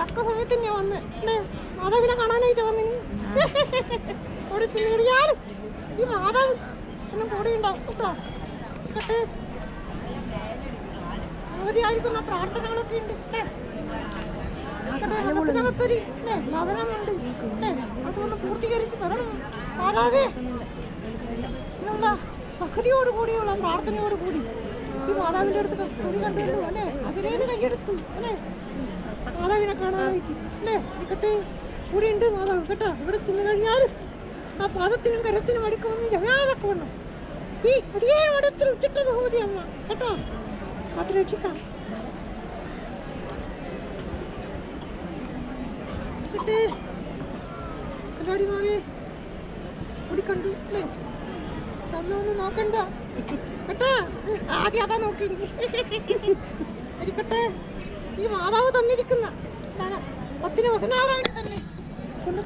തക്ക സമയത്ത് തന്നെയാ വന്ന് അല്ലേ മാതാവിനെ കാണാനായിട്ട് വന്നിനി. അവിടെ ഞാനും ഈ മാതാവ് ഒന്നും കൂടെ ഉണ്ടാവും കേട്ടോ കേട്ട് അവധിയായിരിക്കുന്ന പ്രാർത്ഥനകളൊക്കെ ഉണ്ട്. അല്ലേ അല്ലേ ഭവനമുണ്ട്. അതൊന്ന് പൂർത്തീകരിച്ച് തരണം. മാതാവേ എന്നുള്ള ഭക്തിയോട് കൂടിയുള്ള പ്രാർത്ഥനയോട് കൂടി. ഈ മാതാവിന്റെ അടുത്ത് കൊതി കണ്ടല്ലോ അല്ലേ? അതിനേത് കൈയെടുത്തു അല്ലേ? മാതാവിനെ കാണാനായിട്ട് അല്ലേ? ഇരിക്കട്ടെ കൂടെ ഉണ്ട് മാതാവ് കേട്ടോ? ഇവിടെ തിന്നു കഴിഞ്ഞാൽ ആ പാദത്തിനും കരത്തിനും അടുക്കുമെന്ന് ജനാതൊക്കെ വേണം ഈ അടിയേ അടുത്തിൽ ഉച്ചിട്ട ബഹുമതി അമ്മ. കേട്ടോ? കാത്തു രക്ഷിക്കാം. കല്ലാടി മാറി കൂടി കണ്ടു അല്ലേ? തന്നെ ഒന്ന് നോക്കണ്ട. കേട്ടോ? ആദ്യം അതാ നോക്കി. ഇരിക്കട്ടെ. ഈ മാതാവ് തന്നിരിക്കുന്ന ധനം പത്തിന് പതിനാറായിട്ട് തന്നെ കൊണ്ട്